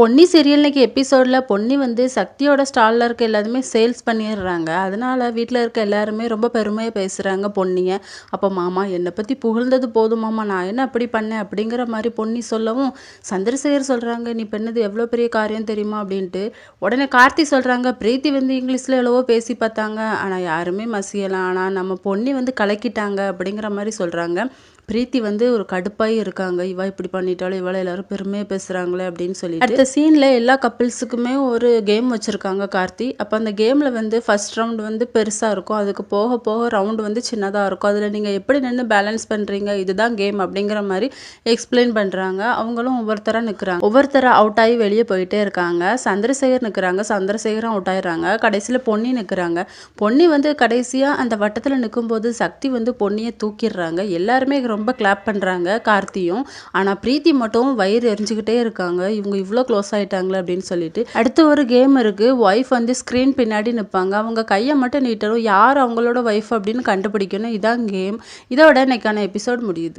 Ponni serial இன்னைக்கு எபிசோடில் பொன்னி வந்து சக்தியோட ஸ்டாலில் இருக்க எல்லாருமே சேல்ஸ் பண்ணிடுறாங்க. அதனால் வீட்டில் இருக்க எல்லாருமே ரொம்ப பெருமையாக பேசுகிறாங்க பொன்னியை. அப்போ மாமா என்னை பற்றி புகழ்ந்தது போதும் மாமா. நான் என்ன அப்படி பண்ணேன்? அப்படிங்கிற மாதிரி பொன்னி சொல்லவும் சந்திரசேகர் சொல்கிறாங்க நீ பண்ணது எவ்வளோ பெரிய காரியம் தெரியுமா? அப்படின்ட்டு. உடனே கார்த்தி சொல்கிறாங்க பிரீத்தி வந்து இங்கிலீஷில் எவ்வளவோ பேசி பார்த்தாங்க. ஆனால் யாருமே மசியலாம் ஆனால் நம்ம பொன்னி வந்து கலக்கிட்டாங்க. அப்படிங்கிற மாதிரி சொல்கிறாங்க பிரீத்தி வந்து ஒரு கடுப்பாகி இருக்காங்க. இவா இப்படி பண்ணிட்டாலும் இவளை எல்லாரும் பெருமையாக பேசுகிறாங்களே அப்படின்னு சொல்லி அடுத்த சீனில் எல்லா கப்பிள்ஸுக்குமே ஒரு கேம் வச்சுருக்காங்க கார்த்தி. அப்போ அந்த கேமில் வந்து ஃபர்ஸ்ட் ரவுண்ட் வந்து பெருசாக இருக்கும். அதுக்கு போக போக ரவுண்டு வந்து சின்னதாக இருக்கும். அதில் நீங்கள் எப்படி நின்று பேலன்ஸ் பண்ணுறீங்க இதுதான் கேம் அப்படிங்கிற மாதிரி எக்ஸ்பிளைன் பண்ணுறாங்க அவங்களும் ஒவ்வொருத்தராக நிற்கிறாங்க ஒவ்வொருத்தராக அவுட் ஆகி வெளியே போயிட்டே இருக்காங்க. சந்திரசேகர் நிற்கிறாங்க சந்திரசேகரும் அவுட் ஆயிடுறாங்க. கடைசியில் பொன்னி நிற்கிறாங்க பொன்னி வந்து கடைசியாக அந்த வட்டத்தில் நிற்கும்போது சக்தி வந்து பொன்னியை தூக்கிடுறாங்க. எல்லாருமே ரொம்ப ரொம்ப கிளாப் பண்ணுறாங்க கார்த்தியும். ஆனால் பிரீத்தி மட்டும் வயிறு எரிஞ்சுக்கிட்டே இருக்காங்க. இவங்க இவ்வளோ க்ளோஸ் ஆகிட்டாங்களே அப்படின்னு சொல்லிட்டு. அடுத்து ஒரு கேம் இருக்குது ஒய்ஃப் வந்து ஸ்க்ரீன் பின்னாடி நிற்பாங்க அவங்க கையை மட்டும் நீட்டணும். யார் அவங்களோட ஒய்ஃப் அப்படின்னு கண்டுபிடிக்கணும். இதான் கேம் இதோட இன்னைக்கான எபிசோட் முடியுது.